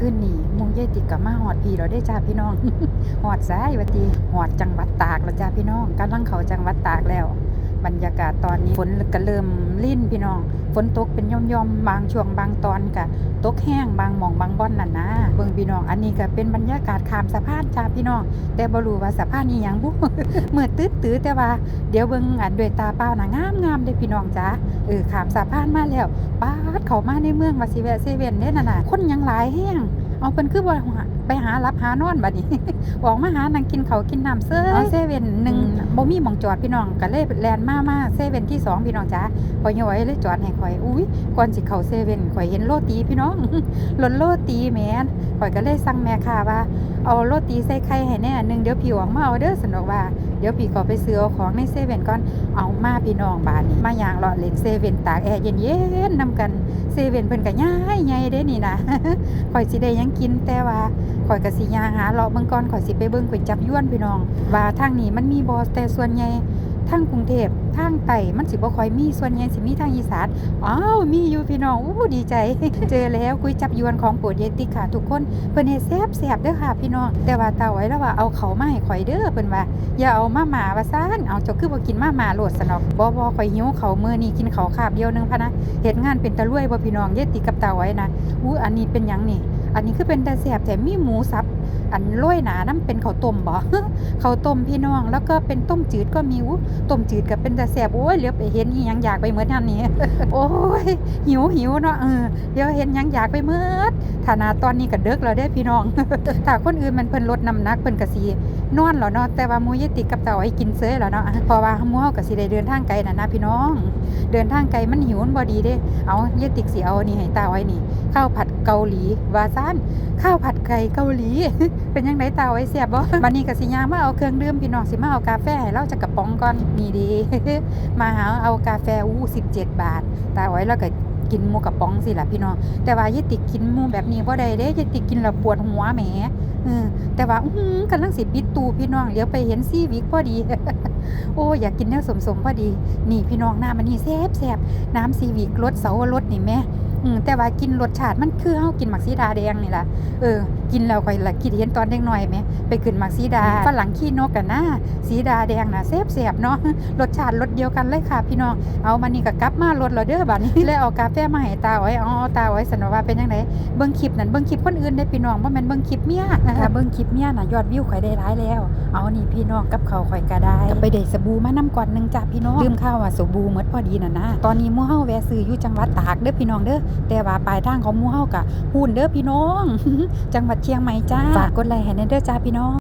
ขึ้นนี่มุงยายติกกับมาหอดพี่เราได้จ้าพี่น้องหอดซ้ายวัตีหอดจังหวัดตากแล้วจ้าพี่น้องกำลังเขาจังหวัดตากแล้ว บรรยากาศตอนนี้ฝนก็เริ่มลิ่นพี่น้อง ฝนตกเป็นย่อมๆบางช่วงบางตอนกะตกแห้งบางหม่องบางบ่อนน่ะนะเบิ่งพี่น้องอันนี้ก็เป็นบรรยากาศขามสะพานจ้าพี่น้อง แต่บ่รู้ว่าสะพานนี้หยังบุเมื่อตื้อตื้อแต่ว่าเดี๋ยวเบิ่งอันด้วยตาเปล่าน่ะงามงามเด้พี่น้องจ้าเออขามสะพานมาแล้วปาดเข้ามาในเมืองว่าสิแวะเซเว่นเด้นั่นน่ะคนยังหลายแฮง เอาเพิ่นคือบ่ไปหารับหานอนบัดนี้ออกมาหานั่งกินข้าวกินน้ำเซ้ยเอาเซเว่นหนึ่งบ่มีหม่องจอดพี่น้องก็เลยแลนมามาเซเว่นที่สองพี่น้องจ้าพอยอยเลยจอดให้ข่อยอุ้ยก่อนสิเข้าเซเว่นข่อยเห็นโรตีพี่น้องหล่นโรตีแหมนข่อยก็เลยสั่งแม่ค้าว่าเอาโรตีใส่ไข่ให้แน่หนึงเดี๋ยวพี่หวังมาเอาเด้อสนอกว่า เดี๋ยวพี่ก็ไปซื้อของในเซเว่นก่อนเอามาพี่น้องบ้านนี้มาอย่างหล่อเล่นเซเว่นตากแอร์เย็นๆนำกันเซเว่นเพิ่นก็ย้ายใหญ่เด้นี่นะข่อยสิได้ยังกินแต่ว่าข่อยก็สิยางหาเลาะเบิ่งก่อนข่อยสิไปเบิ่งก๋วยจับยวนพี่น้องว่าทางนี้มันมีบ่แต่ส่วนใหญ่ ทางกรุงเทพทางใต้มันสิบ่ค่อยมีส่วนใหญ่สิมีทางอีสานอ้าวมีอยู่พี่น้องอู้ดีใจ เจอแล้วก๋วยจับยวนของโปรดเยติค่ะทุกคนเพิ่นเฮ็ดแซ่บเด้อค่ะพี่น้องแต่ว่าตาไว้แล้วว่าเอาเขามาให้ข่อยเด้อเพิ่นว่าอย่าเอามาหมาว่าซ่านเอาเจ้าคือบ่กินมาหมาโลดสนอกบ่บ่ข่อยหิวเขามื้อนี้กินเขาคาบเดียวนึงพะนะเฮ็ดงานเป็นตะลุยบ่พี่น้องเยติกับตาไว้นะอู้อันนี้เป็นหยังนี่ อันนี้คือเป็นตาแสบแต่มีหมูสับ อันล้วยหนานั่นเป็นข้าวต้มบ่ข้าวต้มพี่น้อง แล้วก็เป็นต้มจืดก็มีต้มจืดกับเป็นตาแสบโอ้ยเหลือไปเห็นยังอยากไปเมื่อนนั่นนี้โอ้ยหิวหิวเนาะเออเดี๋ยวเห็นยังอยากไปเมื่อฐานะตอนนี้ก็เดึกแล้วได้พี่น้องถ้าคนอื่นมันเพิ่นลดน้ำหนักเพิ่นกระสี นอนแล้วเนาะแต่ว่ามูยติกับเต่าให้กินเซยแล้วเนาะเพราะว่ามูเฮาก็สิได้เดินทางไกลน่ะนะพี่น้อง เดินทางไกลมันหิวมันบ่ดีเด้ เอายติกสิเอานี่ให้ตาไว้นี่ข้าวผัดเกาหลีวาซานข้าวผัดไก่เกาหลี เป็นยังไงตาไว้แซ่บบ่บัดนี้ก็สิยางมาเอาเครื่องดื่มพี่น้องสิมาเอากาแฟให้เราจะกระป๋องก่อนนี่ดีมาหาเอากาแฟอู้17 บาทตาไว้แล้วก็ กินหมูกระป๋องสิล่ะพี่น้องแต่ว่าเยติกินหมูแบบนี้บ่ได้เด้เยติกินแล้วปวดหัวแหมเออแต่ว่าอื้อหือกำลังสิปิดตูพี่น้องเลี้ยวไปเห็นซีวิกพอดี โอ้อยากกินเนื้อสมๆพอดี นี่พี่น้องหน้ามันนี่แซ่บแซ่บน้ำซีวิกรสเสาวรสนี่แม่แต่ว่ากินรสชาติมันคือเฮากินหมักซีดาแดงนี่ล่ะเออ กินแล้วค่อยละคิดเห็นตอนเด็กน้อยไหมไปขึ้นหมักซีดาฝรั่งขี้นกกันนะสีดาแดงนะแซ่บแซ่บๆเนาะรสชาติรสเดียวกันเลยค่ะ พี่น้องเอามานี่ก็กลับมารถเราเด้อบัดนี้เลยเอากาแฟมาให้ตาไว้เอาตาไว้สนว่าเป็นยังไงเบิ่งคลิปนั่นเบิ่งคลิปคนอื่นได้พี่น้องบ่แม่นเบิ่งคลิปเมียถ้าเบิ่งคลิปเมียน่ะยอดวิวข่อยได้หลายแล้ว เอานี่พี่น้องกับเขาวข่อยก็ได้ก็ไปได้สบู่มานํก่อนหนึงจ้ะพี่น้องลืมข้าวว่าสบู่หมดพอดีน่ะนะตอนนี้หมู่เฮาแวะซื้ออยู่จังหวัดตากเด้อพี่น้องเด้อแต่ว่าปลายทางของหมู่เฮาก็ฮู้นเด้อพี่น้อง จังหวัดเชียงใหม่จ้า ฝากกดไลค์ให้ในเด้อจ้าพี่น้อง